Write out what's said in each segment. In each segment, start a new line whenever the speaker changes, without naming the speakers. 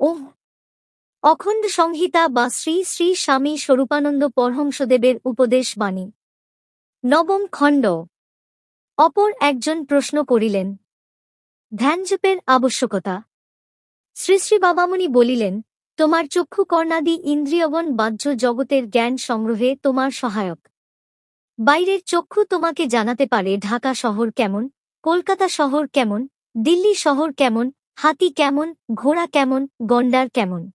ওহ! অখণ্ড সংহিতা বা শ্রী শ্রী স্বামী স্বরূপানন্দ পরহংসদেবের উপদেশ বাণী। নবম খণ্ড। অপর একজন প্রশ্ন করিলেন, ধ্যানজপের আবশ্যকতা? শ্রী শ্রী বাবামণি বলিলেন, তোমার চক্ষু কর্ণাদি ইন্দ্রিয়গণ বাহ্য জগতের জ্ঞান সংগ্রহে তোমার সহায়ক। বাইরের চক্ষু তোমাকে জানাতে পারে ঢাকা শহর কেমন, কলকাতা শহর কেমন, দিল্লি শহর কেমন হাতি কেমন, ঘোড়া কেমন, গন্ডার কেমন?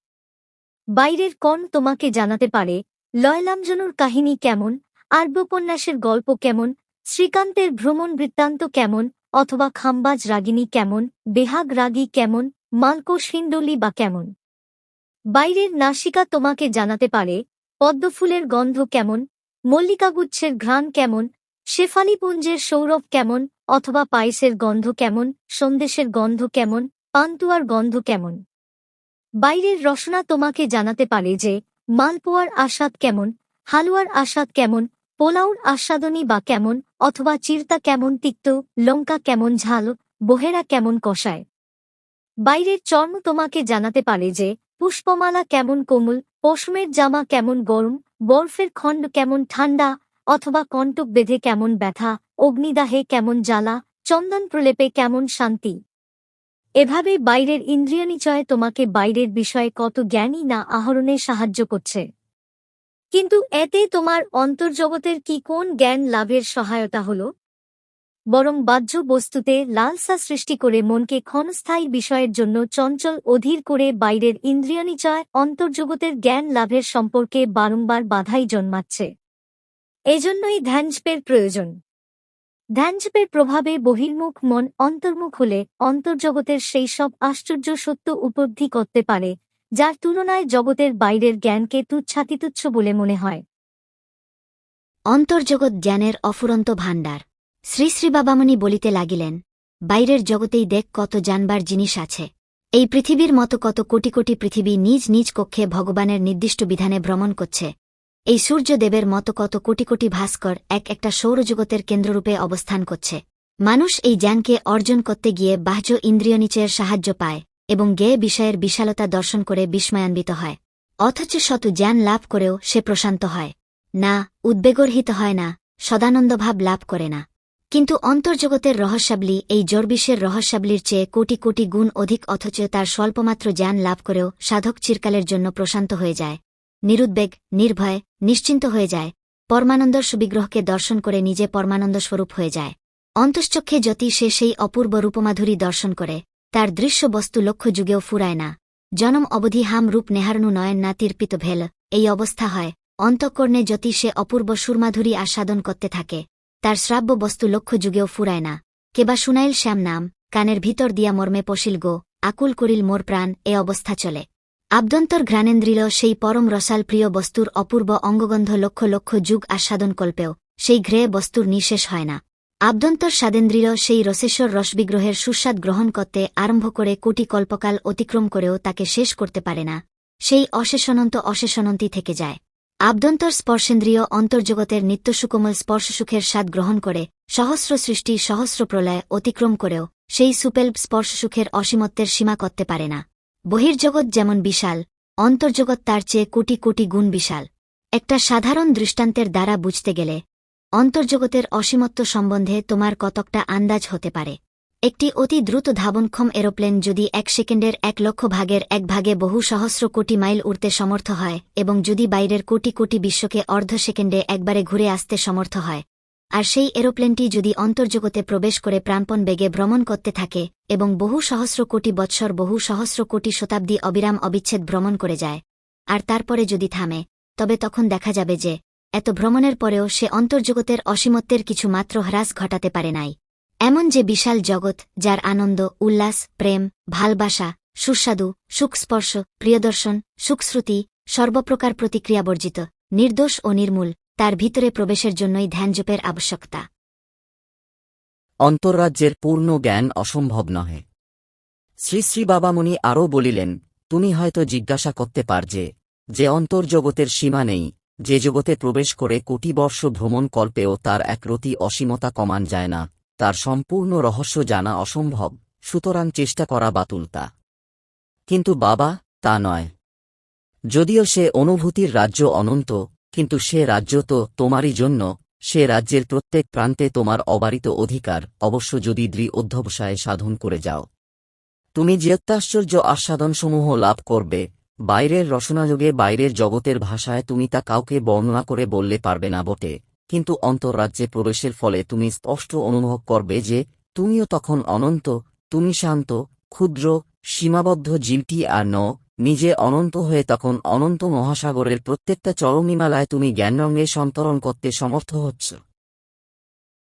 বাইরের কণ তোমাকে জানাতে পারে, লয়লামজনুর কাহিনী কেমন, আরব্যোপন্যাসের গল্প কেমন, শ্রীকান্তের ভ্রমণ বৃত্তান্ত কেমন, অথবা খাম্বাজ রাগিনী কেমন, বেহাগ রাগী কেমন মালকো সিন্ডলি বা কেমন? বাইরের নাসিকা তোমাকে জানাতে পারে, পদ্মফুলের গন্ধ কেমন, মল্লিকাগুচ্ছের ঘ্রাণ কেমন, শেফালিপুঞ্জের সৌরভ কেমন, অথবা পায়েসের গন্ধ কেমন, সন্দেশের গন্ধ কেমন পান্তুয়ার গন্ধ কেমন? বাইরের রসনা তোমাকে জানাতে পারে যে, মালপোয়ার আস্বাদ কেমন, হালুয়ার আস্বাদ কেমন পোলাউর আস্বাদনী বা কেমন, অথবা চিরতা কেমন তিক্ত, লঙ্কা কেমন ঝাল, বহেরা কেমন কষায়? বাইরের চর্ম তোমাকে জানাতে পারে যে, পুষ্পমালা কেমন কোমল, পশমের জামা কেমন গরম, বরফের খণ্ড কেমন ঠান্ডা, অথবা কণ্টক বেঁধে কেমন ব্যথা, অগ্নিদাহে কেমন জ্বালা, চন্দন প্রলেপে কেমন শান্তি। এভাবে বাইরের ইন্দ্রিয়নিচয় তোমাকে বাইরের বিষয়ে কত জ্ঞানই না আহরণে সাহায্য করছে। কিন্তু এতে তোমার অন্তর্জগতের কি কোন জ্ঞান লাভের সহায়তা হল? বরং বাহ্য বস্তুতে লালসা সৃষ্টি করে মনকে ক্ষণস্থায়ী বিষয়ের জন্য চঞ্চল অধীর করে বাইরের ইন্দ্রিয়নিচয় অন্তর্জগতের জ্ঞান লাভের সম্পর্কে বারংবার বাধাই জন্মাচ্ছে। এজন্যই ধ্যানজপের প্রয়োজন। ধ্যানজপের প্রভাবে বহির্মুখ মন অন্তর্মুখ হলে অন্তর্জগতের সেই সব আশ্চর্য সত্য উপলব্ধি করতে পারে, যার তুলনায় জগতের বাইরের জ্ঞানকে তুচ্ছাতিতুচ্ছ বলে মনে হয়।
অন্তর্জগৎ জ্ঞানের অফুরন্ত ভাণ্ডার। শ্রী শ্রী বাবামণি বলিতে লাগিলেন, বাইরের জগতেই দেখ কত জানবার জিনিস আছে। এই পৃথিবীর মতো কত কোটি কোটি পৃথিবী নিজ নিজ কক্ষে ভগবানের নির্দিষ্ট বিধানে ভ্রমণ করছে। এই সূর্যদেবের মতো কত কোটি কোটি ভাস্কর এক একটা সৌরজগতের কেন্দ্ররূপে অবস্থান করছে। মানুষ এই জ্ঞানকে অর্জন করতে গিয়ে বাহ্য ইন্দ্রিয় নিচয়ের সাহায্য পায় এবং গে বিষয়ের বিশালতা দর্শন করে বিস্ময়ান্বিত হয়। অথচ শত জ্ঞান লাভ করেও সে প্রশান্ত হয়। না, উদ্বেগর্হিত হয় না, সদানন্দভাব লাভ করে না। কিন্তু অন্তর্জগতের রহস্যাবলী এই জর্বিশের রহস্যাবলীর চেয়ে কোটি কোটি গুণ অধিক অথচ তার স্বল্পমাত্র জ্ঞান লাভ করেও সাধক চিরকালের জন্য প্রশান্ত হয়ে যায়। নিরুদ্বেগ, নির্ভয়, নিশ্চিন্ত হয়ে যায়। পরমানন্দর সুবিগ্রহকে দর্শন করে নিজে পরমানন্দ স্বরূপ হয়ে যায়। অন্তশ্চক্ষে যতি সে সেই অপূর্ব রূপমাধুরী দর্শন করে। তার দৃশ্য বস্তু লক্ষ্য যুগেও ফুরায় না। জনম অবধি হাম রূপ নেহারনু নয়ন না তীর্পিত ভেল। এই অবস্থা হয়। অন্তঃকর্ণে যতি সে অপূর্ব সুরমাধুরী আস্বাদন করতে থাকে। তার শ্রাব্য বস্তু লক্ষ্য যুগেও ফুরায় না। কেবা শুনাইল শ্যাম নাম, কানের ভিতর দিয়া মর্মে পশিল গো, আকুল করিল মোর প্রাণ, এ অবস্থা চলে। আভ্যন্তর ঘ্রাণেন্দ্রিল সেই পরম রসাল প্রিয় বস্তুর অপূর্ব অঙ্গগন্ধ লক্ষ লক্ষ যুগ আস্বাদন কল্পেও, সেই ঘ্রেয় বস্তুর নিঃশেষ হয় না। আভ্যন্তর স্বাদেন্দ্রিয় সেই রসেশ্বর রসবিগ্রহের সুস্বাদ গ্রহণ করতে আরম্ভ করে কোটি কল্পকাল অতিক্রম করেও তাকে শেষ করতে পারে না। সেই অশেষনন্ত অশেষনন্তী থেকে যায়। আভ্যন্তর স্পর্শেন্দ্রিয় অন্তর্জগতের নিত্যসুকোমল স্পর্শসুখের স্বাদ গ্রহণ করে, সহস্র সৃষ্টি সহস্র প্রলয় অতিক্রম করেও, সেই সুপেল স্পর্শসুখের অসীমত্বের সীমা করতে পারে না। বহির্জগৎ যেমন বিশাল, অন্তর্জগৎ তার চেয়ে কোটি কোটি গুণ বিশাল। একটা সাধারণ দৃষ্টান্তের দ্বারা বুঝতে গেলে, অন্তর্জগতের অসীমত্ব সম্বন্ধে তোমার কতকটা আন্দাজ হতে পারে। একটি অতি দ্রুত ধাবনক্ষম এরোপ্লেন যদি এক সেকেন্ডের এক লক্ষ ভাগের এক ভাগে বহু সহস্র কোটি মাইল উড়তে সমর্থ হয় এবং যদি বাইরের কোটি কোটি বিশ্বকে অর্ধ সেকেন্ডে একবারে ঘুরে আসতে সমর্থ হয় আর সেই এরোপ্লেনটি যদি অন্তর্জগতে প্রবেশ করে প্রাণপণ বেগে ভ্রমণ করতে থাকে এবং বহু সহস্র কোটি বৎসর বহু সহস্র কোটি শতাব্দী অবিরাম অবিচ্ছেদ ভ্রমণ করে যায়, আর তারপরে যদি থামে, তবে তখন দেখা যাবে যে, এত ভ্রমণের পরেও সে অন্তর্জগতের অসীমত্বের কিছু মাত্র হ্রাস ঘটাতে পারে নাই। এমন যে বিশাল জগৎ, যার আনন্দ, উল্লাস, প্রেম, ভালবাসা, সুস্বাদু, সুখস্পর্শ, প্রিয়দর্শন, সুখশ্রুতি, সর্বপ্রকার প্রতিক্রিয়া বর্জিত, নির্দোষ ও নির্মূল তার ভিতরে প্রবেশের জন্যই ধ্যানজপের আবশ্যকতা।
অন্তর্রাজ্যের পূর্ণ জ্ঞান অসম্ভব নহে। শ্রী শ্রী বাবামণি আরও বলিলেন, তুমি হয়তো জিজ্ঞাসা করতে পার যে যে অন্তর্জগতের সীমা নেই, যে জগতে প্রবেশ করে কোটি বর্ষ ভ্রমণ কল্পেও তার একরতি অসীমতা কমান যায় না, তার সম্পূর্ণ রহস্য জানা অসম্ভব, সুতরাং চেষ্টা করা বাতুলতা কিন্তু বাবা, তা নয়। যদিও সে অনুভূতির রাজ্য অনন্ত কিন্তু সে রাজ্য তো তোমারই জন্য, সে রাজ্যের প্রত্যেক প্রান্তে তোমার অবারিত অধিকার, অবশ্য যদি দৃঢ় অধ্যবসায় সাধন করে যাও। তুমি যে অত্যাশ্চর্য আস্বাদনসমূহ লাভ করবে, বাইরের রচনাযোগে বাইরের জগতের ভাষায় তুমি তা কাউকে বর্ণনা করে বললে পারবে না বটে, কিন্তু অন্তর্রাজ্যে প্রবেশের ফলে তুমি স্পষ্ট অনুভব করবে যে, তুমিও তখন অনন্ত, তুমি শান্ত, ক্ষুদ্র, সীমাবদ্ধ জীবটি আর ন নিজে অনন্ত হয়ে তখন অনন্ত মহাসাগরের প্রত্যেকটা চরমীমালায় তুমি জ্ঞানরঙ্গে সন্তরণ করতে সমর্থ হচ্ছ।